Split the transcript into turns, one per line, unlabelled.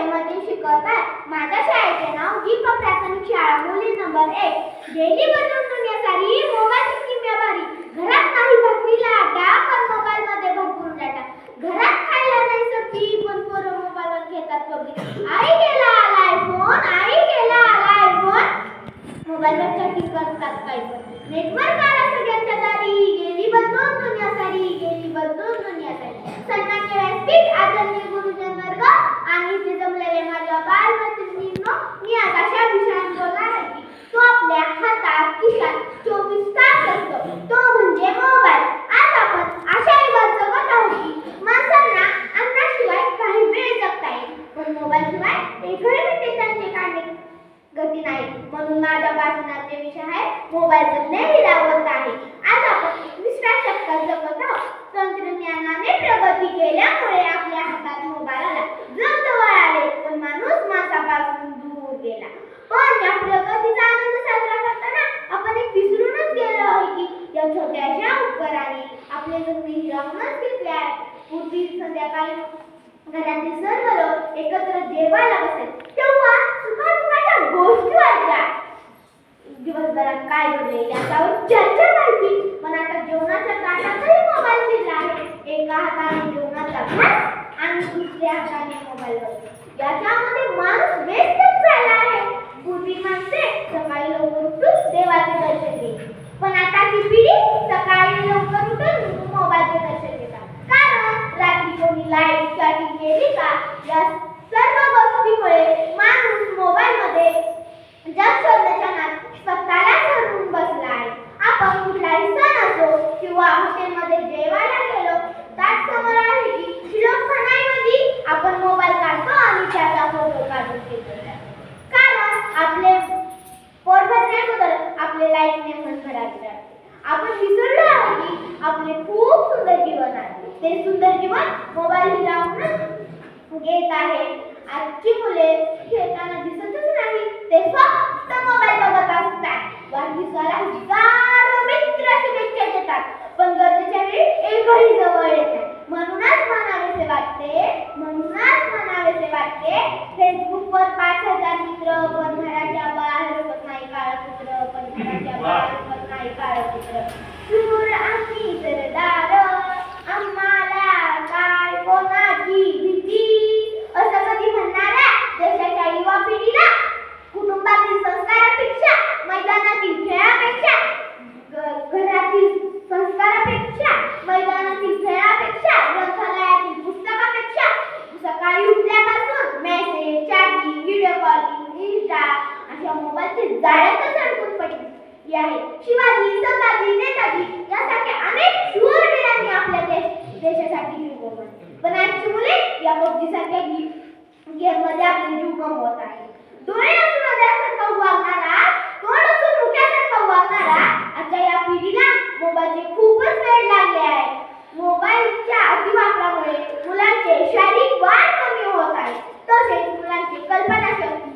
संस्थेमध्ये शिकवतात. माझ्या शाळेचे नाव दीप प्राथमिक शाळा मुली नंबर एक. डेली बदलून दुनियासारी मोबाईल किम्या भारी घरात नाही भाकरीला आटा पण मोबाईल मध्ये भरपूर डाटा. घरात खायला नाही सब्जी पण पोरं मोबाईलवर घेतात पब्लिक आई गेला आला आयफोन आई गेला आला आयफोन मोबाईलवर चॅटिंग करतात काही पण. नेटवर्क आला सगळ्यांच्या दारी गेली बदलून दुनिया सारी गेली बदलून दुनिया सारी सन्मान्य व्यासपीठ आदरणीय गुरुजन वर्ग आणि ते जमलेले माझ्या बालमैत्रिणींनो मी आज अशा विषयावर बोलणार आहे की तो आपल्या हातात खिशात चोवीस तास असतो तो म्हणजे मोबाईल आज आपण अशा युगात जगत आहोत की माणसांना अन्नाशिवाय काही वेळ जगता येईल पण मोबाईल शिवाय एकही मिनिटे त्यांचे काढणे गती नाही म्हणून माझ्या विषय आहे मोबाईल जगणे हिरावत आहे. आज आपण एकविसव्या शतकात जगत आहोत. तंत्रज्ञानाने प्रगती केल्यामुळे आपल्या हातात मोबाईल आला. जग जवळ आले पण माणूस माणसापासून दूर गेला. पण या प्रगतीचा आनंद साजरा करताना आपण एक विसरूनच गेलो आहे की या छोट्याशा उपकराने आपले जगणे हिरावूनच घेतले आहे. पूर्वी संध्याकाळी घरातील सर्व लोक एक एका हाताने जेवणाचा अभ्यास आणि दुसऱ्या हाताने मोबाईल बघतो याच्यामध्ये माणूस व्यस्तच झाला आहे. पूर्वी माणसे सकाळी लवकर उठून देवाचे दर्शन घ्यायची पण आताची पिढी सकाळी लवकर उठून मोबाईलचे दर्शन घेतात. कारण रात्री कोणी लाइट चॅटिंग केली का या सर्व गोष्टीमुळे माणूस मोबाईलमध्ये जास्त जग शोधण्याच्या नादात स्वतःला हरवून बसला आहे आपण कुठलाही सण असो किंवा हॉटेलमध्ये जेवायला गेलो ताट समोर आहे की श्लोकपणाऐवजी आपण मोबाईल काढतो आणि त्याचा फोटो काढून घेतो कारण आपले पोट भरण्या अगोदर आपले लाइट लागते आपण विसरलो आहे की आपले खूप सुंदर जीवन आहे. ते सुंदर जीवन मोबाईल लावून घेत आहे. आजची मुले खेळताना दिसतच नाही. ते फक्त मोबाईल बघत असतात. वाढदिवसाला तसेच जाळ्यातच अडकून पडली आहे. शिवाजी संभाजी नेताजी यासारखे अनेक शूर वीरांनी आपल्या देश देशासाठी जीव गमावले. पण आजची मुले या पबजी सारख्या गेममध्ये आपले जीव गमावत आहे डोळे असून हृदयासारखा वागणारा तोंड असून मुख्यासारखा वागणारा आजच्या या पिढीला मोबाईलचे खूपच वेळ लागले आहे. मोबाईलच्या अतिवापरामुळे मुलांचे शारीरिक वाढ कमी होत आहे. तसेच मुलांची कल्पनाशक्ती